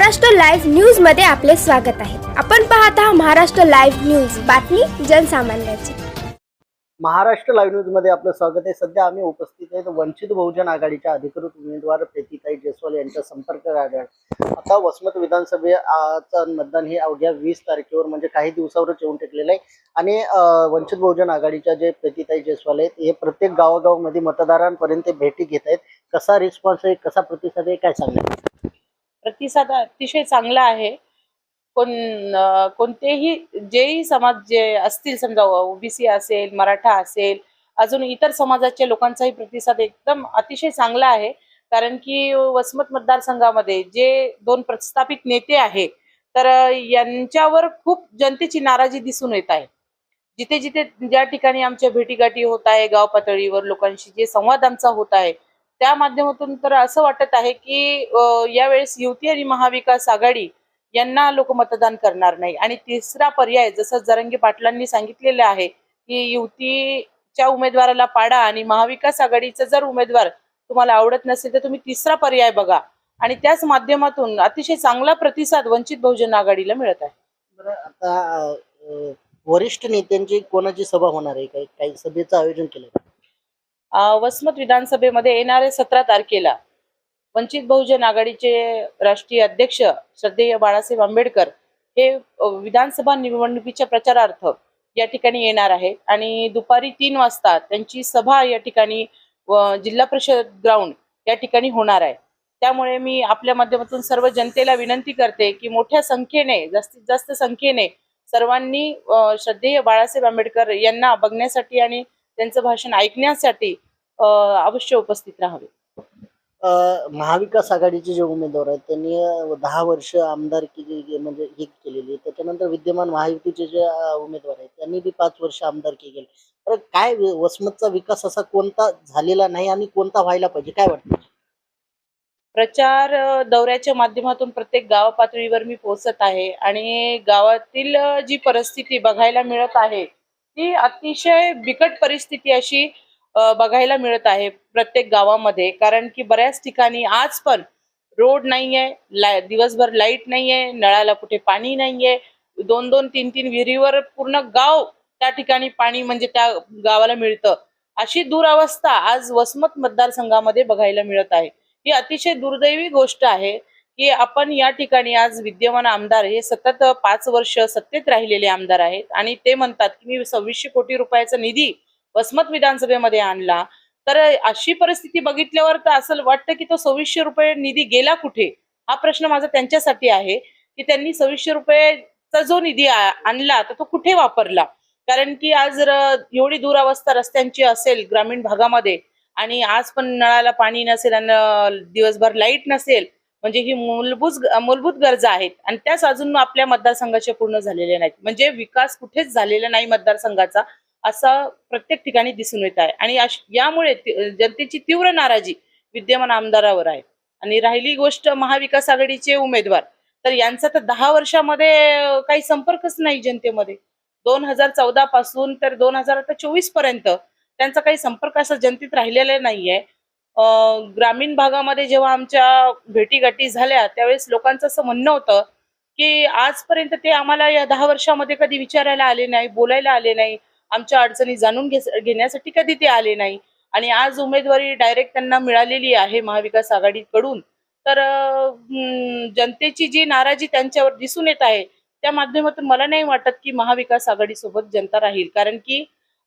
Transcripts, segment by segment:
Maharashtra live न्यूजमध्ये आपले स्वागत आहे. आपण पाहत आहात महाराष्ट्र लाईव्ह न्यूज. बातमी जनसामान्यांची. महाराष्ट्र लाईव्ह न्यूजमध्ये आपलं स्वागत आहे. सध्या आम्ही उपस्थित आहेत वंचित बहुजन आघाडीच्या अधिकृत उमेदवार प्रीतीताई जयस्वाल यांच्या संपर्क कार्यालयात आता वसमत विधानसभेचं मतदान हे अवघ्या वीस तारखेवर म्हणजे काही दिवसावरच येऊन टेकलेलं आहे. आणि वंचित बहुजन आघाडीच्या जे प्रीतीताई जयस्वाल आहेत हे प्रत्येक गावागावामध्ये मतदारांपर्यंत भेटी घेत आहेत. कसा रिस्पॉन्स आहे कसा प्रतिसाद आहे काय सांगणार? प्रतिसाद अतिशय चांगला आहे. कोण कोणतेही जेही समाज जे असतील समजा ओबीसी असेल मराठा असेल अजून इतर समाजाच्या लोकांचाही प्रतिसाद एकदम अतिशय चांगला आहे. कारण की वसमत मतदारसंघामध्ये जे दोन प्रस्थापित नेते आहे तर यांच्यावर खूप जनतेची नाराजी दिसून येत आहे. जिथे जिथे ज्या ठिकाणी आमच्या भेटीगाठी होत आहे गाव पातळीवर लोकांशी जे संवाद आमचा होत आहे त्या माध्यमातून तर असं वाटत आहे की यावेळेस युती आणि महाविकास आघाडी यांना लोक मतदान करणार नाही. आणि तिसरा पर्याय जसं जरंगी पाटलांनी सांगितलेलं आहे की युतीच्या उमेदवाराला पाडा आणि महाविकास आघाडीचा जर उमेदवार तुम्हाला आवडत नसेल तर तुम्ही तिसरा पर्याय बघा. आणि त्याच माध्यमातून अतिशय चांगला प्रतिसाद वंचित बहुजन आघाडीला मिळत आहे. आता वरिष्ठ नेत्यांची कोणाची सभा होणार आहे? काही काही सभेचं आयोजन केलं वसमत विधानसभेमध्ये येणाऱ्या सतरा तारखेला वंचित बहुजन आघाडीचे राष्ट्रीय अध्यक्ष श्रद्धेय बाळासाहेब आंबेडकर हे विधानसभा निवडणुकीच्या प्रचारार्थ या ठिकाणी येणार आहेत आणि दुपारी तीन वाजता त्यांची सभा या ठिकाणी जिल्हा परिषद ग्राउंड या ठिकाणी होणार आहे. त्यामुळे मी आपल्या माध्यमातून सर्व जनतेला विनंती करते की मोठ्या संख्येने जास्तीत जास्त संख्येने सर्वांनी श्रद्धेय बाळासाहेब आंबेडकर यांना बघण्यासाठी आणि त्यांचं भाषण ऐकण्यासाठी अवश्य उपस्थित राहावे. महाविकास आघाडीचे जे उमेदवार आहेत त्यांनी दहा वर्ष आमदारकी म्हणजे हे केलेली आहे त्याच्यानंतर विद्यमान महायुतीचे जे उमेदवार आहेत त्यांनी बी पाच वर्ष आमदारकी केली. तर काय वसमतचा विकास असा कोणता झालेला नाही आणि कोणता व्हायला पाहिजे काय वाटतं? प्रचार दौऱ्याच्या माध्यमातून प्रत्येक गाव पातळीवर मी पोहोचत आहे आणि गावातील जी परिस्थिती बघायला मिळत आहे ही अतिशय बिकट परिस्थिती अशी बघायला मिळत आहे प्रत्येक गावामध्ये. कारण की बऱ्याच ठिकाणी आज पण रोड नाहीये ला- दिवसभर लाइट नाहीये नळाला कुठे पाणी नाहीये. दोन दोन तीन तीन विहिरीवर पूर्ण गाव त्या ठिकाणी पाणी म्हणजे त्या गावाला मिळतं. अशी दुरावस्था आज वसमत मतदारसंघामध्ये बघायला मिळत आहे. ही अतिशय दुर्दैवी गोष्ट आहे. की आपण या ठिकाणी आज विद्यमान आमदार हे सतत पाच वर्ष सत्तेत राहिलेले आमदार आहेत. आणि ते म्हणतात की मी सव्वीसशे कोटी रुपयाचा निधी वसमत विधानसभेमध्ये आणला. तर अशी परिस्थिती बघितल्यावर तर असं वाटतं की तो सव्वीसशे रुपये निधी गेला कुठे? हा प्रश्न माझा त्यांच्यासाठी आहे की त्यांनी सव्वीसशे रुपयेचा जो निधी आणला तर तो कुठे वापरला? कारण की आज जर एवढी दुरावस्था रस्त्यांची असेल ग्रामीण भागामध्ये आणि आज पण नळाला पाणी नसेल आणि दिवसभर लाइट नसेल म्हणजे ही मूलभूत मूलभूत गरजा आहेत. आणि त्याच अजून आपल्या मतदारसंघाचे पूर्ण झालेले नाहीत. म्हणजे विकास कुठेच झालेला नाही मतदारसंघाचा असा प्रत्येक ठिकाणी दिसून येत आहे. आणि यामुळे जनतेची तीव्र नाराजी विद्यमान आमदारावर आहे. आणि राहिली गोष्ट महाविकास आघाडीचे उमेदवार. तर यांचा तर दहा वर्षामध्ये काही संपर्कच नाही जनतेमध्ये. दोन हजार चौदा पासून तर दोन हजार आता चोवीसपर्यंत त्यांचा काही संपर्क असा जनतेत राहिलेला नाहीये. ग्रामीण भागामध्ये जेव्हा आमच्या भेटीगाठी झाल्या त्यावेळेस लोकांचं असं म्हणणं होतं की आजपर्यंत ते आम्हाला या दहा वर्षामध्ये कधी विचारायला आले नाही बोलायला आले नाही आमच्या अडचणी जाणून घेण्यासाठी कधी ते आले नाही. आणि आज उमेदवारी डायरेक्ट त्यांना मिळालेली आहे महाविकास आघाडीकडून. तर जनतेची जी नाराजी त्यांच्यावर दिसून येत आहे त्या माध्यमातून मला नाही वाटत की महाविकास आघाडीसोबत जनता राहील. कारण की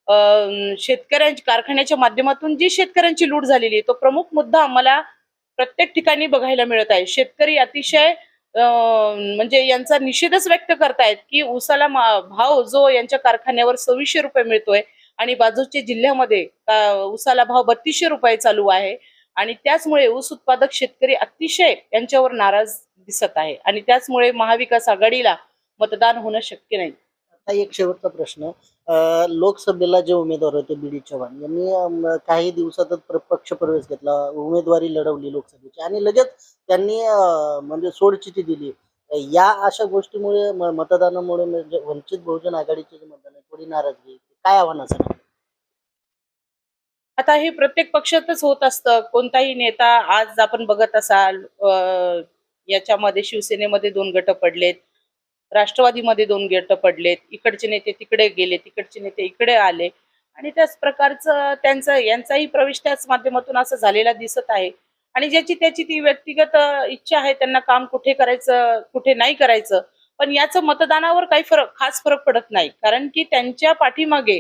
शेतकऱ्यांच्या कारखान्याच्या माध्यमातून जी शेतकऱ्यांची लूट झालेली आहे तो प्रमुख मुद्दा आम्हाला प्रत्येक ठिकाणी बघायला मिळत आहे. शेतकरी अतिशय म्हणजे यांचा निषेधच व्यक्त करतायत की ऊसाला भाव जो यांच्या कारखान्यावर सव्वीसशे रुपये मिळतोय आणि बाजूच्या जिल्ह्यामध्ये ऊसाला भाव बत्तीसशे रुपये चालू आहे आणि त्याचमुळे ऊस उत्पादक शेतकरी अतिशय यांच्यावर नाराज दिसत आहे आणि त्याचमुळे महाविकास आघाडीला मतदान होणं शक्य नाही. आता एक शेवटचा प्रश्न. लोकसभेला जे उमेदवार होते बी डी चव्हाण यांनी काही दिवसातच पक्ष प्रवेश घेतला. उमेदवारी लढवली लोकसभेची. आणि लगेच त्यांनी म्हणजे सोडचिठी दिली. या अशा गोष्टीमुळे मतदानामुळे म्हणजे वंचित बहुजन आघाडीचे जे मतदान आहे थोडी नाराजगी काय आव्हान असं आता हे प्रत्येक पक्षातच होत असतं. कोणताही नेता आज आपण बघत असाल अं, याच्यामध्ये शिवसेनेमध्ये दोन गट पडलेत. राष्ट्रवादीमध्ये दोन गेट पडलेत इकडचे नेते तिकडे गेले तिकडचे नेते इकडे आले. आणि त्याच प्रकारचं त्यांचं यांचाही प्रवेश त्याच माध्यमातून असं झालेला दिसत आहे. आणि ज्याची त्याची ती व्यक्तिगत इच्छा आहे त्यांना काम कुठे करायचं कुठे नाही करायचं. पण याचं मतदानावर काही फरक खास फरक पडत नाही. कारण की त्यांच्या पाठीमागे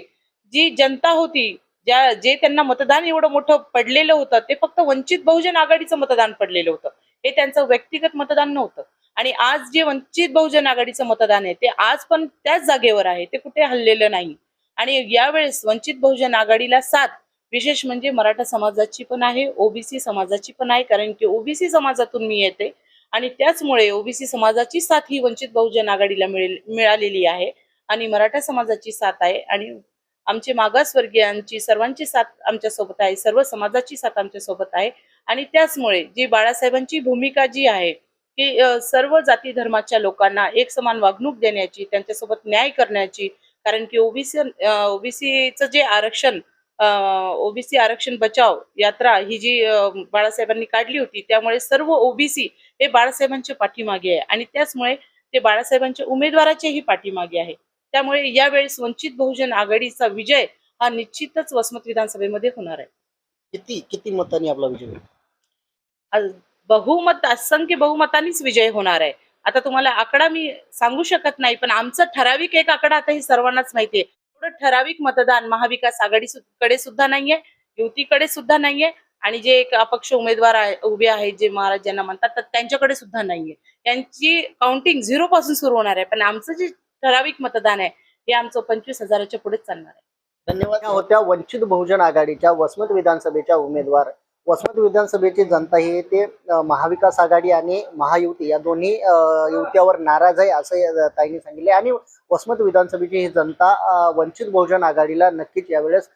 जी जनता होती ज्या जे त्यांना मतदान एवढं मोठं पडलेलं होतं ते फक्त वंचित बहुजन आघाडीचं मतदान पडलेलं होतं. हे त्यांचं व्यक्तिगत मतदान नव्हतं. आणि आज जे वंचित बहुजन आघाडीचं मतदान आहे ते आज पण त्याच जागेवर आहे ते कुठे हल्लेलं नाही. आणि यावेळेस वंचित बहुजन आघाडीला साथ विशेष म्हणजे मराठा समाजाची पण आहे ओबीसी समाजाची पण आहे कारण की ओबीसी समाजातून मी येते. आणि त्याचमुळे ओबीसी समाजाची साथ ही वंचित बहुजन आघाडीला मिळेल मिळालेली आहे. आणि मराठा समाजाची साथ आहे. आणि आमचे मागासवर्गीयांची सर्वांची साथ आमच्यासोबत आहे सर्व समाजाची साथ आमच्यासोबत आहे. आणि त्याचमुळे जी बाळासाहेबांची भूमिका जी आहे की सर्व जाती धर्माच्या लोकांना एक समान वागणूक देण्याची त्यांच्यासोबत न्याय करण्याची कारण की ओबीसी ओबीसीचं जे आरक्षण ओबीसी आरक्षण बचाव यात्रा ही जी बाळासाहेबांनी काढली होती त्यामुळे सर्व ओबीसी हे बाळासाहेबांच्या पाठीमागे आहे आणि त्याचमुळे ते बाळासाहेबांच्या उमेदवाराच्याही पाठीमागे आहे. त्यामुळे यावेळेस वंचित बहुजन आघाडीचा विजय हा निश्चितच वसमत विधानसभेमध्ये होणार आहे. किती किती मतांनी आपला विजय बहुमत असंख्य बहुमतांनीच विजय होणार आहे. आता तुम्हाला आकडा मी सांगू शकत नाही पण आमचं ठराविक एक आकडा आता हे सर्वांनाच माहिती आहे. एवढं ठराविक मतदान महाविकास आघाडी कडे सुद्धा नाहीये युतीकडे सुद्धा नाहीये आणि जे एक अपक्ष उमेदवार आहे उभे आहेत जे महाराज ज्यांना म्हणतात तर त्यांच्याकडे सुद्धा नाहीये. त्यांची काउंटिंग झिरो पासून सुरू होणार आहे पण आमचं जे ठराविक मतदान आहे हे आमचं पंचवीस हजाराच्या पुढेच चालणार आहे. धन्यवाद. होत्या वंचित बहुजन आघाडीच्या वसमत विधानसभेच्या उमेदवार वसमत विधानसभेची जनता ही ते महाविकास आघाडी आणि महायुती या दोन्ही युत्यावर नाराज आहे असं ताईंनी सांगितले. आणि वसमत विधानसभेची ही जनता वंचित बहुजन आघाडीला नक्कीच यावेळेस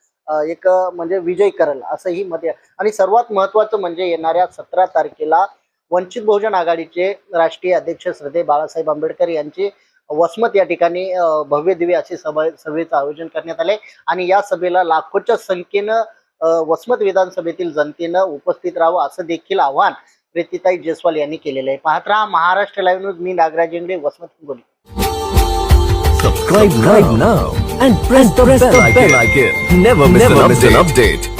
एक म्हणजे विजय करेल असंही मत आहे. आणि सर्वात महत्वाचं म्हणजे येणाऱ्या सतरा तारखेला वंचित बहुजन आघाडीचे राष्ट्रीय अध्यक्ष श्रद्धे बाळासाहेब आंबेडकर यांची वसमत या ठिकाणी भव्य दिव्य अशी सभा सभेचं आयोजन करण्यात आले आणि या सभेला लाखोच्या संख्येनं वसमत विधानसभेतील जनतेनं उपस्थित राहावं असं देखील आवाहन प्रीतीताई जयस्वाल यांनी केलेलं आहे पाहत राहा Maharashtra live news me Nagraj Ingde Vasmat Hingoli Subscribe now and press the bell icon. Never miss an update.